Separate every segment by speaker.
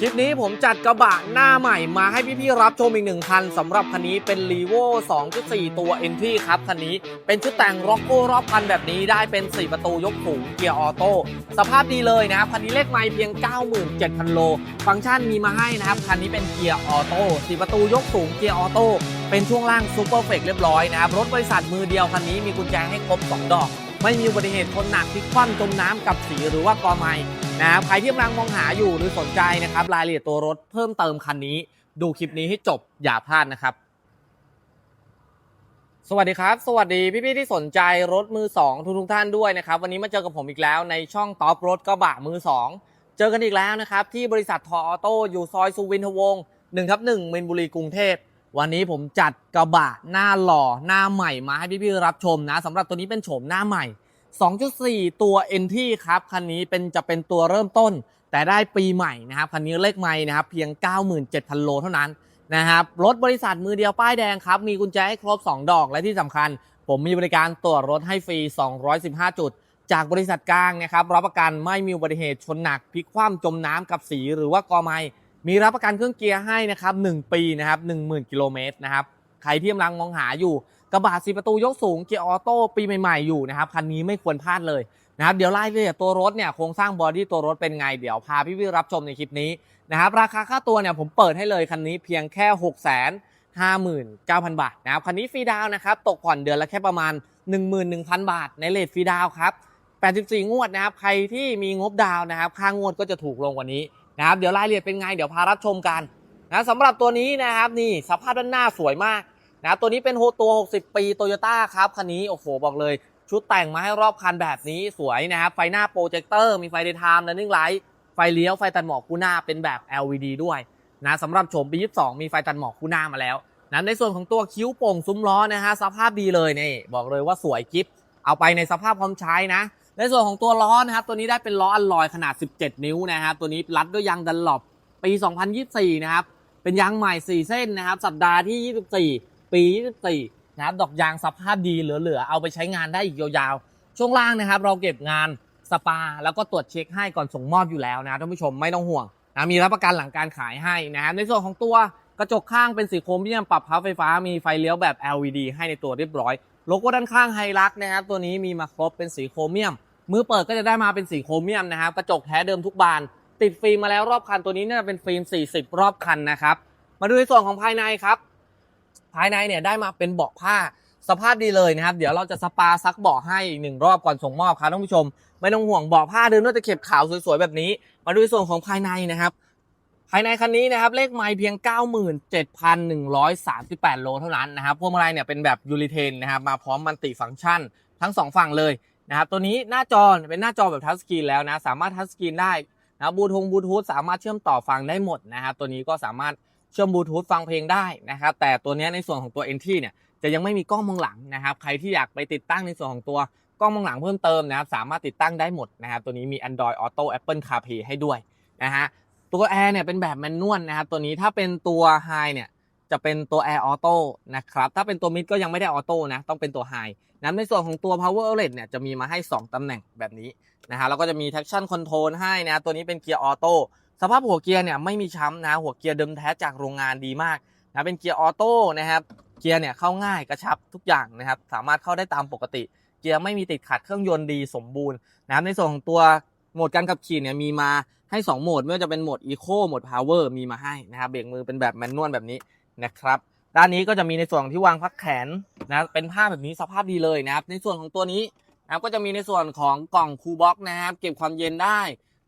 Speaker 1: คลิปนี้ผมจัดกระบะหน้าใหม่มาให้พี่ๆรับชมอีกหนึ่งคันสำหรับคันนี้เป็น r e v o 2.4 ตัว Entry ครับคันนี้เป็นชุดแต่งร็อกโก้รอบคันแบบนี้ได้เป็น 4 ประตูยกสูงเกียร์ออโต้สภาพดีเลยนะครับคันนี้เลขไม่เพียง 97,000 โล ฟังก์ชันมีมาให้นะครับคันนี้เป็นเกียร์ออโต้4ประตูยกสูงเกียร์ออโต้เป็นช่วงล่างซูเปอร์เฟกเรียบร้อยนะครับรถบริษัทมือเดียวคันนี้มีกุญแจให้ครบ 2 ดอก ไม่มีอุบัติเหตุชนหนักพลิกคว่ำจมน้ำกับสีหรือว่ากอไม้ นะครับใครที่กำลังมองหาอยู่หรือสนใจนะครับ รายละเอียดตัวรถเพิ่มเติมคันนี้ ดูคลิปนี้ให้จบอย่าพลาดนะครับ สวัสดีครับ สวัสดีพี่ๆที่สนใจรถมือสองทุกทุกท่านด้วยนะครับ วันนี้มาเจอกับผมอีกแล้วในช่องท็อปรถกระบะมือสองเจอกันอีกแล้วนะครับ ที่บริษัททอออโต้อยู่ซอยสุวินทวงศ์1ทับ1มินบุรีกรุงเทพวันนี้ผมจัดกระบะหน้าหล่อหน้าใหม่มาให้พี่ๆรับชมนะสำหรับตัวนี้เป็นโฉมหน้าใหม่ 2.4 ตัว NT ครับ คันนี้เป็นจะเป็นตัวเริ่มต้น แต่ได้ปีใหม่นะครับ คันนี้เลขไม่นะครับ เพียง 97,000 โลเท่านั้นนะครับ รถบริษัทมือเดียวป้ายแดงครับ มีกุญแจให้ครบ 2 ดอก และที่สำคัญ ผมมีบริการตรวจรถให้ฟรี 215 จุด จากบริษัทกลางนะครับ รับประกันไม่มีอุบัติเหตุชนหนักพลิกคว่ำจมน้ำกับสีหรือว่ากอไม้มีรับประกันเครื่องเกียร์ให้นะครับ 1 ปีนะครับ 10,000 กิโลเมตรนะครับ ใครที่กำลังมองหาอยู่ กระบะสีประตูยกสูงเกียร์ออโต้ปีใหม่ๆอยู่นะครับคันนี้ไม่ควรพลาดเลยนะครับเดี๋ยวไล่เลยตัวรถเนี่ยโครงสร้างบอดี้ตัวรถเป็นไง เดี๋ยวพาพี่วิรับชมในคลิปนี้นะครับราคาค่าตัวเนี่ยผมเปิดให้เลยคันนี้เพียงแค่6 5 9 0 0 0 บาทนะครับคันนี้ฟรีดาวนะครับตกผ่อนเดือนละแค่ประมาณ 11,000 บาท ในเลทฟรีดาวครับ84 งวดนะครับใครที่มีงบดาวนะครับค่างวดก็จะถูกลงกว่านี้นะครับเดี๋ยวรายละเอียดเป็นไงเดี๋ยวพารับชมกันนะสำหรับตัวนี้นะครับนี่สภาพด้านหน้าสวยมาก นะตัวนี้เป็นโฮตัว 60 ปีโตโยต้าครับคันนี้โอ้โหบอกเลย ชุดแต่งมาให้รอบคันแบบนี้สวยนะครับ ไฟหน้าโปรเจคเตอร์มีไฟเดย์ไทม์และนิ่งไลท์ไฟเลี้ยวไฟตัดหมอกคู่หน้าเป็นแบบ LED ด้วยนะสำหรับโฉมปี 22 มีไฟตัดหมอกคู่หน้ามาแล้วนะในส่วนของตัวคิ้วโป่งซุ้มล้อนะฮะสภาพดีเลยนี่บอกเลยว่าสวยกิฟเอาไปในสภาพพร้อมใช้นะในส่วนของตัวล้อนะครับตัวนี้ได้เป็นล้ออัลลอยขนาด 17 นิ้วนะครับตัวนี้รัดด้วยยางดันหลบปี 2024 นะครับเป็นยางใหม่ 4 เส้นนะครับสัปดาห์ที่ 24 ปี24นะครับดอกยางสภาพดีเหลือๆ เอาไปใช้งานได้อีกยาวๆ ช่วงล่างนะครับ เราเก็บงานสปา แล้วก็ตรวจเช็คให้ก่อนส่งมอบอยู่แล้วนะท่านผู้ชมไม่ต้องห่วงนะมีรับประกันหลังการขายให้นะครับในส่วนของตัวกระจกข้างเป็นสีโครเมียมปรับพับไฟฟ้ามีไฟเลี้ยวแบบ LED ให้ในตัวเรียบร้อย โลโก้ด้านข้างไฮรักนะครับตัวนี้มีมาครบเป็นสีโครเมียม มือเปิดก็จะได้มาเป็นสีโครเมียมนะครับกระจกแท้เดิมทุกบาน ติดฟิล์มมาแล้วรอบคันตัวนี้น่าจะเป็นฟิล์ม 40 รอบคันนะครับมาดูในส่วนของภายในครับ ภายในเนี่ยได้มาเป็นเบาะผ้าสภาพดีเลยนะครับ เดี๋ยวเราจะสปาซักเบาะให้อีกหนึ่งรอบก่อนส่งมอบครับท่านผู้ชม ไม่ต้องห่วงเบาะผ้าเดิมน่าจะเข็บขาวสวยๆแบบนี้ มาดูในส่วนของภายในนะครับ ภายในคันนี้นะครับเลขไมล์เพียง 97,138 โลเท่านั้นนะครับพวงมาลัยเนี่ยเป็นแบบยูริเทนนะครับมาพร้อมมัลติฟังก์ชัน ทั้งสองฝั่งเลยนะครับตัวนี้หน้าจอเป็นหน้าจอแบบทัชสกรีนแล้วนะสามารถทัชสกรีนได้นะบลูทูธบลูทูธสามารถเชื่อมต่อฟังได้หมดนะครับตัวนี้ก็สามารถ เชื่อมบลูทูธฟังเพลงได้นะครับ แต่ตัวนี้ในส่วนของตัว NT เนี่ยจะยังไม่มีกล้องมองหลังนะครับ ใครที่อยากไปติดตั้งในส่วนของตัวกล้องมองหลังเพิ่มเติมนะครับ สามารถติดตั้งได้หมดนะครับ ตัวนี้มี Android Auto Apple CarPlay ให้ด้วยนะฮะ ตัว Air เนี่ยเป็นแบบแมนนวลนะครับ ตัวนี้ถ้าเป็นตัว High เนี่ยจะเป็นตัว Air Auto นะครับ ถ้าเป็นตัว Mid ก็ยังไม่ได้ออโต้นะ ต้องเป็นตัว High นะในส่วนของตัว Power Outlet เนี่ยจะมีมาให้ 2ตำแหน่งแบบนี้นะฮะ แล้วก็จะมี Traction Control ให้นะ ตัวนี้เป็นเกียร์ออโต้ สภาพหัวเกียร์เนี่ยไม่มีช้ำนะหัวเกียร์เดิมแท้จากโรงงานดีมากนะเป็นเกียร์ออโต้นะครับเกียร์เนี่ยเข้าง่ายกระชับทุกอย่างนะครับสามารถเข้าได้ตามปกติ เกียร์ไม่มีติดขัดเครื่องยนต์ดีสมบูรณ์นะครับในส่วนของตัวโหมดการขับขี่เนี่ยมีมาให้ 2 โหมดไม่ว่าจะเป็นโหมด Eco โหมด Power มีมาให้นะครับเบรกมือเป็นแบบแมนนวลแบบนี้นะครับด้านนี้ก็จะมีในส่วนที่วางพักแขนนะเป็นผ้าแบบนี้สภาพดีเลยนะครับในส่วนของตัวนี้นะครับก็จะมีในส่วนของกล่องคูลบ็อกนะครับเก็บความเย็นได้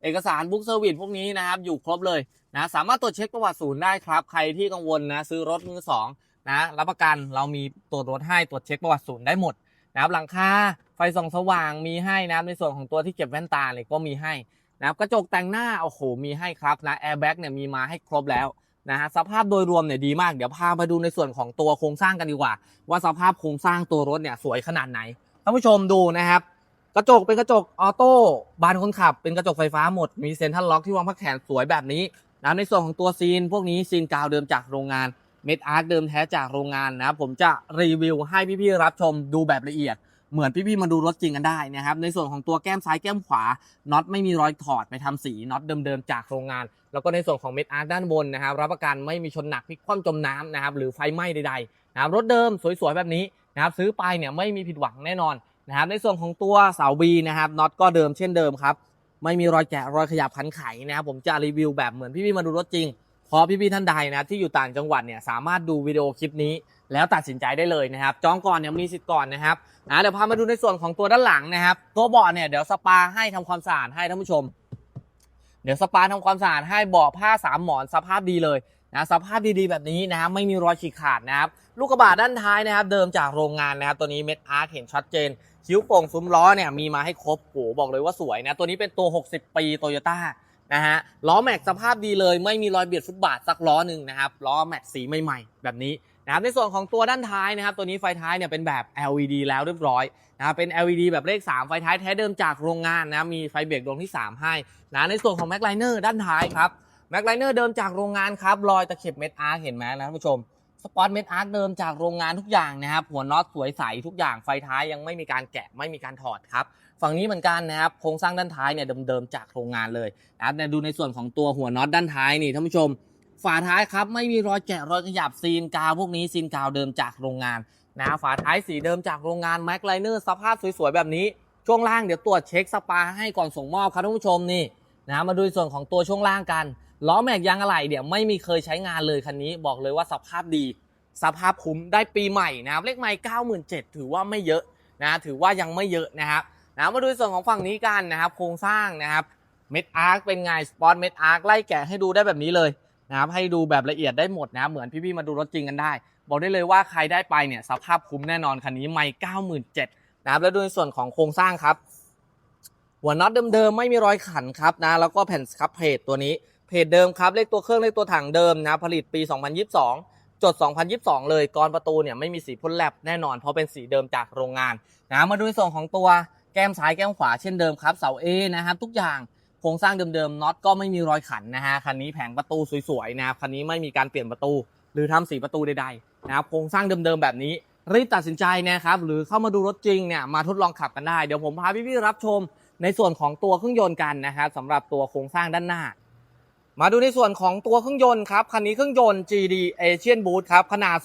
Speaker 1: เอกสารบุ๊กเซอร์วิสพวกนี้นะครับอยู่ครบเลยนะสามารถตรวจเช็คประวัติศูนย์ได้ครับ ใครที่กังวลนะซื้อรถมือสองนะรับประกันเรามีตรวจรถให้ตรวจเช็คประวัติศูนย์ได้หมดนะครับหลังคาไฟส่องสว่างมีให้นะในส่วนของตัวที่เก็บแว่นตาเนี่ยก็มีให้นะครับกระจกแต่งหน้าโอ้โหมีให้ครับนะแอร์แบ็กเนี่ยมีมาให้ครบแล้วนะฮะสภาพโดยรวมเนี่ยดีมากเดี๋ยวพามาดูในส่วนของตัวโครงสร้างกันดีกว่า ว่าสภาพโครงสร้างตัวรถเนี่ยสวยขนาดไหนท่านผู้ชมดูนะครับ กระจกเป็นกระจกออโต้บานคนขับ เป็นกระจกไฟฟ้าหมด มีเซ็นทรัลล็อกที่วางพักแขนสวยแบบนี้นะในส่วนของตัวซีน พวกนี้ซีนกาวเดิมจากโรงงานเม็ดอาร์ตเดิมแท้จากโรงงานนะผมจะรีวิวให้พี่ๆรับชมดูแบบละเอียดเหมือนพี่ๆมาดูรถจริงกันได้นะครับ ในส่วนของตัวแก้มซ้ายแก้มขวาน็อตไม่มีรอยถอดไปทำสีน็อตเดิมๆจากโรงงาน แล้วก็ในส่วนของเม็ดอาร์คด้านบนนะครับ รับประกันไม่มีชนหนักพลิกคว่ำจมน้ำนะครับหรือไฟไหม้ใดๆนะครับรถเดิมสวยๆแบบนี้นะครับซื้อไปเนี่ยไม่มีผิดหวังแน่นอน นะครับในส่วนของตัวเสาบีนะครับน็อตก็เดิมเช่นเดิมครับ ไม่มีรอยแกะรอยขยับขันไขนะครับผมจะรีวิวแบบเหมือนพี่ๆมาดูรถจริงพราะพี่ๆท่านใดนะที่อยู่ต่างจังหวัดเนี่ยสามารถดูวิดีโอคลิปนี้ แล้วตัดสินใจได้เลยนะครับ จองก่อนเนี่ยมีสิทธิ์ก่อนนะครับอะเดี๋ยวพามาดูในส่วนของตัวด้านหลังนะครับ ตัวเบาะเนี่ยเดี๋ยวสปาให้ทำความสะอาดให้ท่านผู้ชม เดี๋ยวสปาทำความสะอาดให้เบาะผ้าสามหมอนสภาพดีเลยนะสภาพดีๆแบบนี้นะครับไม่มีรอยฉีกขาดนะครับลูกกระบะด้านท้ายนะครับ เดิมจากโรงงานนะครับตัวนี้เม็ดอาร์ตเห็นชัดเจน คิ้วโป่งซุ้มล้อเนี่ยมีมาให้ครบโหบอกเลยว่าสวยนะ ตัวนี้เป็นตัว 60 ปีโตโยต้านะฮะล้อแม็กสภาพดีเลย ไม่มีรอยเบียดฟุตบาทสักล้อหนึ่งนะครับล้อแม็กสีใหม่ๆ แบบนี้นะครับในส่วนของตัวด้านท้ายนะครับ ตัวนี้ไฟท้ายเนี่ยเป็นแบบ LED แล้วเรียบร้อยนะครับเป็น LED แบบเลข 3 ไฟท้ายแท้เดิมจากโรงงานนะมีไฟเบรกดวงที่ 3 ให้นะในส่วนของแม็กไลเนอร์ด้านท้ายครับแม็กไลเนอร์เดิมจากโรงงานครับรอยตะเข็บเม็ดอาร์เห็นไหมนะท่านผู้ชม สปอตเม็ดอาร์คเดิมจากโรงงานทุกอย่างนะครับ หัวน็อตสวยใสทุกอย่างไฟท้ายยังไม่มีการแกะไม่มีการถอดครับ ฝั่งนี้เหมือนกันนะครับ โครงสร้างด้านท้ายเนี่ยเดิมๆจากโรงงานเลยนะครับเนี่ยดูในส่วนของตัวหัวน็อตด้านท้ายนี่ท่านผู้ชม ฝาท้ายครับไม่มีรอยแกะรอยขยับซีนกาวพวกนี้ซีนกาวเดิมจากโรงงานนะฝาท้ายสีเดิมจากโรงงานแม็กไลเนอร์สภาพสวยๆแบบนี้ช่วงล่างเดี๋ยวตรวจเช็คสปาให้ก่อนส่งมอบครับท่านผู้ชมนี่นะมาดูในส่วนของตัวช่วงล่างกัน ล้อแม็กยางอะไหล่เดี๋ยวไม่มีเคยใช้งานเลยคันนี้บอกเลยว่าสภาพดี สภาพคุ้มได้ปีใหม่นะครับเลขใหม่97,000ถือว่าไม่เยอะนะถือว่ายังไม่เยอะนะครับนะมาดูในส่วนของฝั่งนี้กันนะครับโครงสร้างนะครับเม็ดอาร์คเป็นไงสปอตเม็ดอาร์คไล่แกะให้ดูได้แบบนี้เลยนะครับให้ดูแบบละเอียดได้หมดนะเหมือนพี่ๆมาดูรถจริงกันได้ บอกได้เลยว่าใครได้ไปเนี่ยสภาพคุ้มแน่นอนคันนี้ไม่97,000นะครับแล้วดูในส่วนของโครงสร้างครับ หัวน็อตเดิมๆไม่มีรอยขันครับนะแล้วก็แผ่นคับเพจตัวนี้ เพจเดิมครับ เลขตัวเครื่องเลขตัวถังเดิมนะ ผลิตปี 2022 จด 2022 เลยกรประตูเนี่ยไม่มีสีพ่นแลบแน่นอน เพราะเป็นสีเดิมจากโรงงานนะมาดูในส่วนของตัวแก้มซ้ายแก้มขวาเช่นเดิมครับเสา A นะครับทุกอย่างโครงสร้างเดิมๆน็อตก็ไม่มีรอยขันนะฮะคันนี้แผงประตูสวยๆนะครับคันนี้ไม่มีการเปลี่ยนประตู หรือทำสีประตูใดๆนะครับโครงสร้างเดิมๆแบบนี้รีบตัดสินใจนะครับหรือเข้ามาดูรถจริงเนี่ยมาทดลองขับกันได้ เดี๋ยวผมพาพี่ๆรับชมในส่วนของตัวเครื่องยนต์กันนะครับสำหรับตัวโครงสร้างด้านหน้า มาดูในส่วนของตัวเครื่องยนต์ครับ คันนี้เครื่องยนต์ GD Asian Boost ครับ ขนาด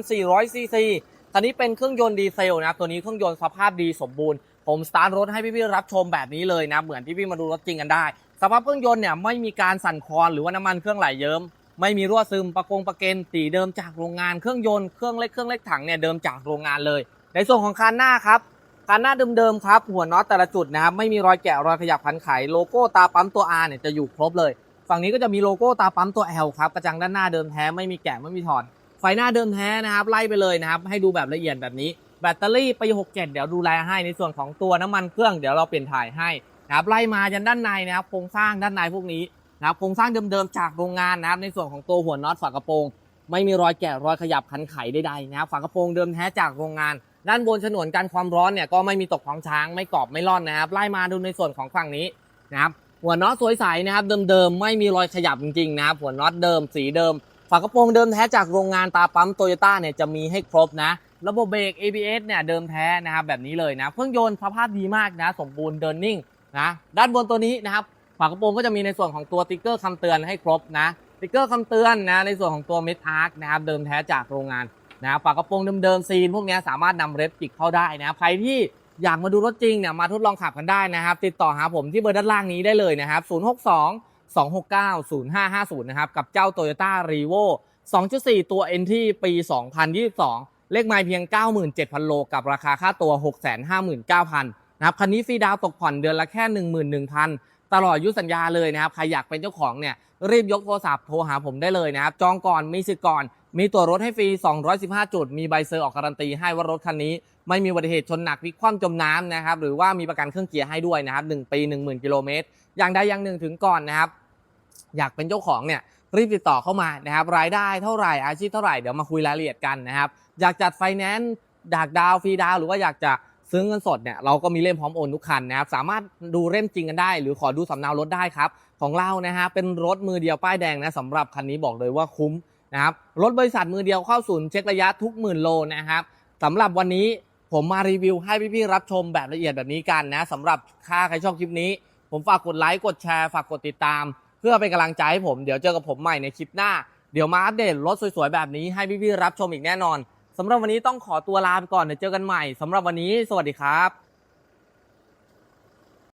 Speaker 1: 2,400 ซีซี คันนี้เป็นเครื่องยนต์ดีเซลนะครับ ตัวนี้เครื่องยนต์สภาพดีสมบูรณ์ ผมสตาร์ทรถให้พี่ๆรับชมแบบนี้เลยนะ เหมือนพี่ๆมาดูรถจริงกันได้ สภาพเครื่องยนต์เนี่ยไม่มีการสั่นคลอนหรือว่าน้ำมันเครื่องไหลเยิ้ม ไม่มีรั่วซึม ประกงประเกนสีเดิมจากโรงงาน เครื่องยนต์ เครื่องเล็ก เครื่องเล็กถังเนี่ยเดิมจากโรงงานเลย ในส่วนของคันหน้าครับคันหน้าเดิมๆครับ หัวน็อตแต่ละจุดนะครับ ไม่มีรอยแกะรอยขยับพันไข โลโก้ตาปั๊มตัว R เนี่ยจะอยู่ครบเลย ฝั่งนี้ก็จะมีโลโก้ตาปั๊มตัว L ครับกระจังด้านหน้าเดิมแท้ไม่มีแกะไม่มีถอดไฟหน้าเดิมแท้นะครับไล่ไปเลยนะครับให้ดูแบบละเอียดแบบนี้แบตเตอรี่ปี67 เดี๋ยวดูแลให้ในส่วนของตัวน้ำมันเครื่องเดี๋ยวเราเปลี่ยนถ่ายให้นะครับไล่มายันด้านในนะครับโครงสร้างด้านในพวกนี้นะครับโครงสร้างเดิมๆจากโรงงานนะครับในส่วนของตัวหัวน็อตฝากระโปรงไม่มีรอยแกะรอยขยับคันไขใดๆนะครับฝากระโปรงเดิมแท้จากโรงงาน ด้านบนฉนวนกันความร้อนเนี่ยก็ไม่มีตกท้องช้างไม่กรอบไม่ร่อนนะครับไล่มาดูในส่วนของฝั่งนี้นะครับ หัวน็อตสวยใสนะครับเดิมๆไม่มีรอยขยับจริงๆนะครับหัวน็อตเดิมสีเดิม ฝากระโปรงเดิมแท้จากโรงงานตาปั๊มโตโยต้าเนี่ยจะมีให้ครบนะ ระบบเบรก ABS เนี่ยเดิมแท้นะครับแบบนี้เลยนะเครื่องยนต์สภาพดีมากนะ สมบูรณ์เดินนิ่งนะด้านบนตัวนี้นะครับฝากระโปรงก็จะมีในส่วนของตัวติ๊กเกอร์คำเตือนให้ครบนะติ๊กเกอร์คำเตือนนะในส่วนของตัวเม็ดอาร์คนะครับเดิมแท้จากโรงงานนะฝากระโปรงเดิมๆซีนพวกเนี้ยสามารถนำเรฟจิกเข้าได้นะใครที่ อยากมาดูรถจริงเนี่ยมาทดลองขับกันได้นะครับ ติดต่อหาผมที่เบอร์ด้านล่างนี้ได้เลยนะครับ 062 269 0550 นะครับ กับเจ้า Toyota r e v o 2.4 ตัว NT ปี 2022 เลขไมล์เพียง 97,000 โล กับราคาค่าตัว 659,000 นะครับ คันนี้ฟรีดาวตกผ่อนเดือนละแค่ 11,000 ตลอดยุสัญญาเลยนะครับ ใครอยากเป็นเจ้าของเนี่ยรีบยกโทรศัพท์โทรหาผมได้เลยนะครับ จองก่อนมีสิทธิ์ก่อน มีตัวรถให้ฟรี 215 จุด มีใบเซอร์ออกการันตีให้ว่ารถคันนี้ ไม่มีอุบัติเหตุชนหนักพลิกคว่ำจมน้ำนะครับ หรือว่ามีประกันเครื่องเกียร์ให้ด้วยนะครับ 1 ปี 10,000 กิโลเมตร อย่างใดอย่างหนึ่งถึงก่อนนะครับ อยากเป็นเจ้าของเนี่ยรีบติดต่อเข้ามานะครับ รายได้เท่าไหร่อาชีพเท่าไหร่เดี๋ยวมาคุยรายละเอียดกันนะครับ อยากจัดไฟแนนซ์อยากดาวฟรีดาวหรือว่าอยากจะซื้อเงินสดเนี่ยเราก็มีเล่มพร้อมโอนทุกคันนะครับสามารถดูเล่มจริงกันได้ หรือขอดูสำเนารถได้ครับของเรานะฮะเป็นรถมือเดียวป้ายแดงนะสำหรับคันนี้บอกเลยว่าคุ้ม นะครับรถบริษัทมือเดียวเข้าศูนย์เช็คระยะทุกหมื่นโลนะครับสำหรับวันนี้ผมมารีวิวให้พี่ๆรับชมแบบละเอียดแบบนี้กันนะสำหรับค่าใครชอบคลิปนี้ ผมฝากกดไลค์กดแชร์ฝากกดติดตาม เพื่อเป็นกำลังใจให้ผมเดี๋ยวเจอกับผมใหม่ในคลิปหน้า เดี๋ยวมาอัปเดตรถสวยๆแบบนี้ให้พี่ๆรับชมอีกแน่นอนสำหรับวันนี้ต้องขอตัวลาไปก่อนเดี๋ยวเจอกันใหม่สำหรับวันนี้ สวัสดีครับ